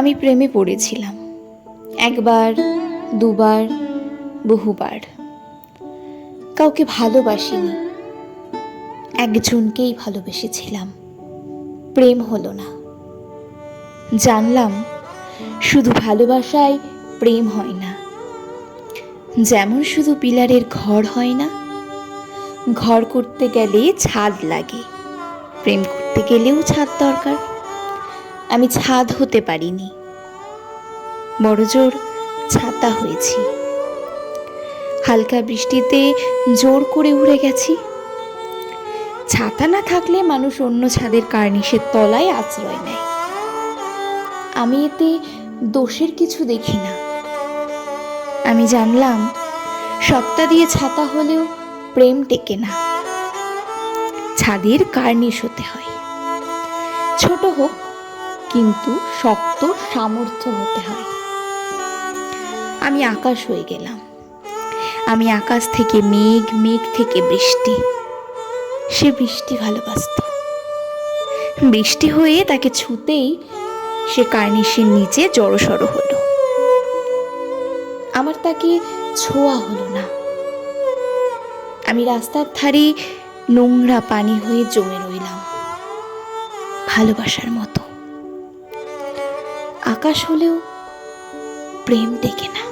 আমি প্রেমে পড়েছিলাম। একবার, দুবার, বহুবার। কাউকে ভালোবাসিনি। একজনকেই ভালোবেসেছিলাম। প্রেম হলো না। জানলাম, শুধু ভালোবাসায় প্রেম হয় না। যেমন শুধু পিলারের ঘর হয় না, ঘর করতে গেলে ছাদ লাগে। প্রেম করতে গেলেও ছাদ দরকার। আমি ছাদ হতে পারিনি। বড়জোর ছাতা হয়েছি। হালকা বৃষ্টিতে জোর করে উড়ে গেছি। ছাতা না থাকলে মানুষ অন্য ছাদের কার্নিশের তলায় আশ্রয় নেয়। আমি এতে দোষের কিছু দেখি না। আমি জানলাম সপ্তাহ দিয়ে ছাতা হলেও প্রেম টেকে না। ছাদের কার্নিশ হতে হয়। ছোট হোক কিন্তু শক্ত সামর্থ্য হতে হয়। আমি আকাশ হয়ে গেলাম। আমি আকাশ থেকে মেঘ মেঘ থেকে বৃষ্টি। সে বৃষ্টি ভালোবাসত। বৃষ্টি হয়ে তাকে ছুতেই সে কার্নিশের নিচে জড়সড় হলো। আমার তাকে ছোঁয়া হলো না। আমি রাস্তার ধারে নোংরা পানি হয়ে জমে রইলাম। ভালোবাসার মতো। আকাশ হলেও প্রেম ডেকে না।